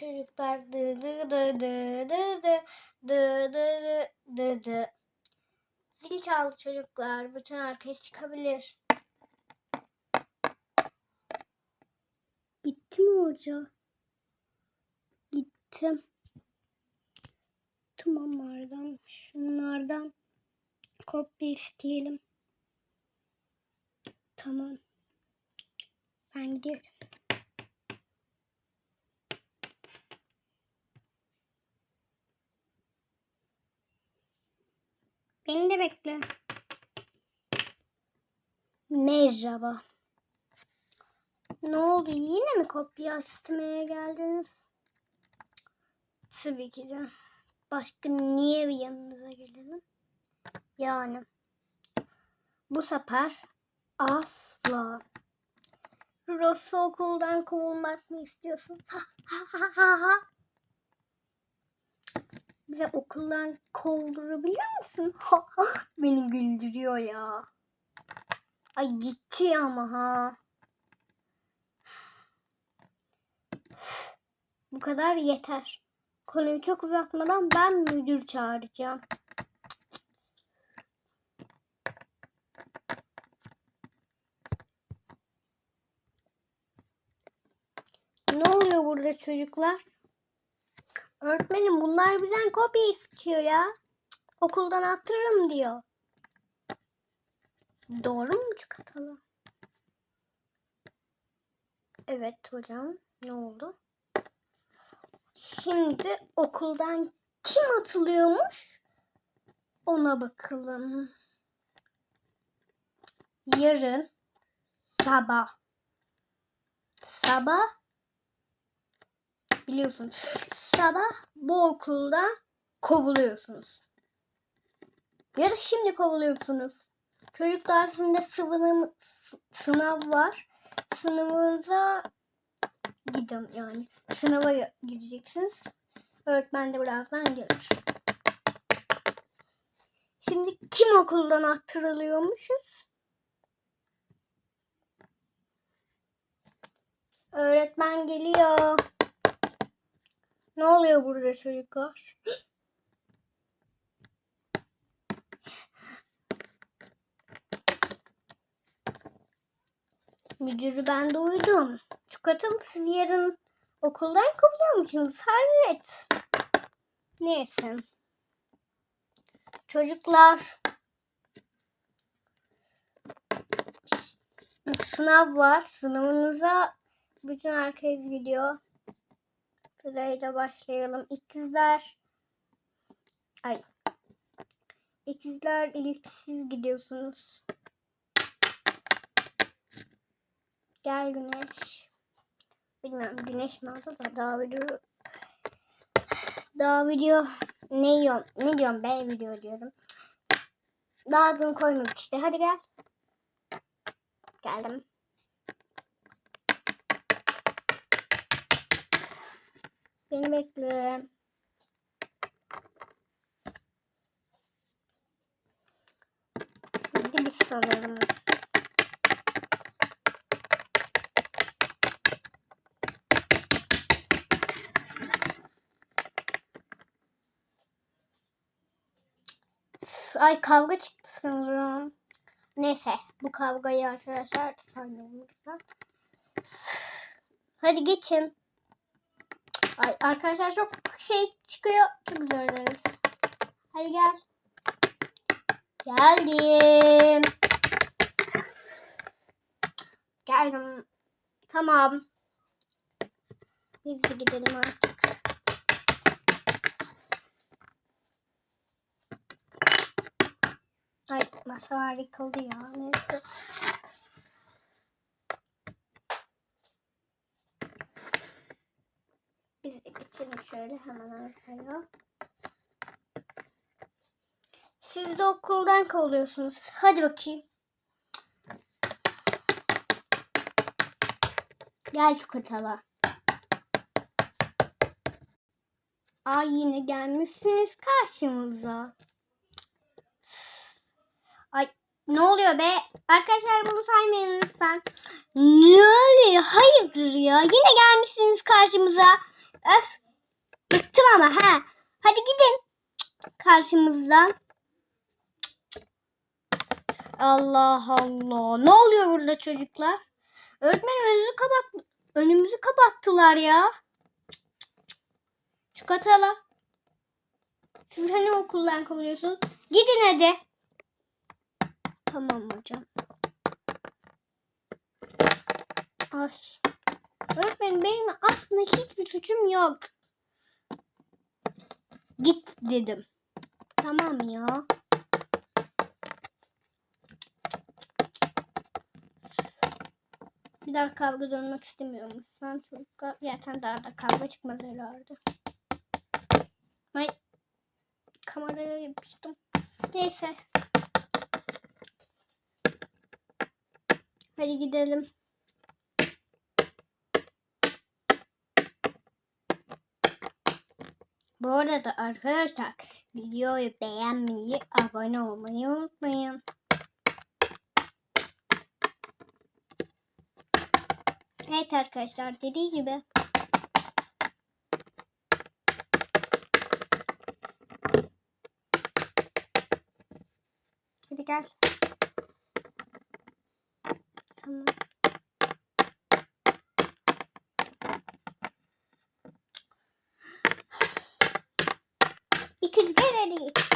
çocuklar dı dı dı dı dı dı dı dı dı dı. Zil çaldı çocuklar. Bütün herkes çıkabilir. Gitti mi hoca? Gittim. Tamamlardan, şunlardan kopya isteyelim. Tamam. Ben gidiyorum. Beni de bekle. Merhaba. Ne oldu? Yine mi kopya istemeye geldiniz? Tabii ki de. Başka niye bir yanınıza gelelim? Yani. Bu sefer asla. Ross'u okuldan kovulmak mı istiyorsun? Ha ha ha ha ha. Bize okuldan kovdurabilir misin? Beni güldürüyor ya. Ay gitti ama ha. Bu kadar yeter. Konuyu çok uzatmadan ben müdür çağıracağım. Ne oluyor burada çocuklar? Öğretmenim bunlar bizden kopya istiyor ya. Okuldan attırırım diyor. Doğru mu çikolatalı? Evet hocam. Ne oldu? Şimdi okuldan kim atılıyormuş? Ona bakalım. Yarın sabah. Sabah biliyorsunuz. Sabah bu okulda kovuluyorsunuz. Ya da şimdi kovuluyorsunuz. Çocuklar sizinle sınavı, sınav var. Sınavınıza gidin yani. Sınava gireceksiniz. Öğretmen de birazdan gelir. Şimdi kim okuldan attırılıyormuşuz? Öğretmen geliyor. Oluyor burada çocuklar? Müdürü ben duydum. Çikolatalım siz yarın okuldan kovuyor musunuz? Hayret. Neyse. Çocuklar. Sınav var. Sınavınıza bütün herkes gidiyor. Sırayla başlayalım. İkizler. Ay. İkizler ilk siz gidiyorsunuz. Gel güneş. Bilmiyorum güneş mi adı da daha video daha video ne yiyorum ne diyorum ben video diyorum. Daha adını koymadık işte. Hadi gel. Geldim. Beni bekle. Şimdi biz sanırım. Ay kavga çıktı sanırım. Neyse bu kavgayı arkadaşlar lütfen. Hadi geçin. Ay arkadaşlar çok şey çıkıyor. Çok dileriz. Hadi gel. Geldim. Geldim. Tamam. Biz de gidelim artık. Ay masa yıkıldı ya. Neyse. Biz de geçelim şöyle hemen arkaya. Siz de okuldan kovuluyorsunuz. Hadi bakayım. Gel çikolatalı. Ay yine gelmişsiniz karşımıza. Ay ne oluyor be? Arkadaşlar bunu saymayın lütfen. Ne oluyor? Hayırdır ya? Yine gelmişsiniz karşımıza. Öf. Bıktım ama ha. Hadi gidin. Karşımızdan. Allah Allah. Ne oluyor burada çocuklar? Öğretmen önümüzü kapat önümüzü kapattılar ya. Çikolatalar. Siz hani okuldan kovuyorsunuz? Gidin hadi. Tamam hocam. Ay. Öğretmenim benim aslında hiçbir suçum yok. Git dedim. Tamam ya. Bir daha kavga dönmek istemiyorum. Sen çocuklar zaten daha da kavga çıkmaz herhalde. Ay. Kameraya yapıştım. Neyse. Hadi gidelim. Bu arada arkadaşlar videoyu beğenmeyi, abone olmayı unutmayın. Evet arkadaşlar dediği gibi. Hadi gel. Tamam. İkiz gel hadi.